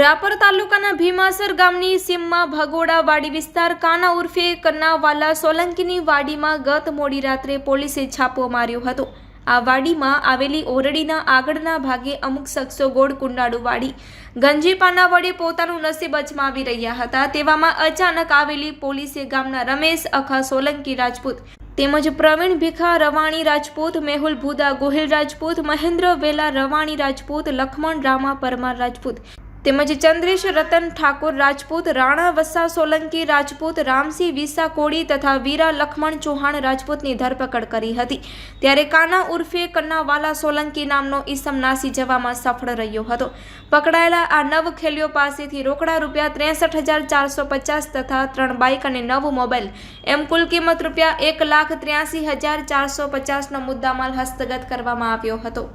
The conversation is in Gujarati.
રાપર તાલુકાના ભીમાસર ગામની સીમમાં ભગોડા વાડી વિસ્તાર કાના ઉર્ફે કન્નાવાલા સોલંકીની વાડીમાં ગત મોડી રાત્રે પોલીસે છાપો માર્યો હતો. આ વાડીમાં આવેલી ઓરડીના આગળના ભાગે અમુક શખ્સો ગોળ કુંડાળુ વાડી ગંજીપાના વડે પોતાનું નસીબ અજમાવી રહ્યા હતા. તેવામાં અચાનક આવેલી પોલીસે ગામના રમેશ, અખા સોલંકી, રાજપૂત તેમજ પ્રવીણ ભીખા, રવાણી રાજપૂત, મેહુલ ભુદા, ગોહિલ રાજપૂત, મહેન્દ્ર વેલા, રવાણી રાજપૂત, લખમણ રામા પરમાર રાજપૂત તેમજ ચંદ્રેશ રતન ઠાકોર રાજપૂત, રાણા વસ્સા સોલંકી રાજપૂત, રામસિંહ વિસા કોળી તથા વીરા લખમણ ચૌહાણ રાજપૂતની ધરપકડ કરી હતી. ત્યારે કાના ઉર્ફે કન્નાવાલા સોલંકી નામનો ઈસમ નાસી જવામાં સફળ રહ્યો હતો. પકડાયેલા આ નવ ખેલીઓ પાસેથી રોકડા રૂપિયા ત્રેસઠ હજાર ચારસો પચાસ તથા ત્રણ બાઇક અને નવ મોબાઈલ એમ કુલ કિંમત રૂપિયા એક લાખ ત્ર્યાસી હજાર ચારસો પચાસનો મુદ્દામાલ હસ્તગત કરવામાં આવ્યો હતો.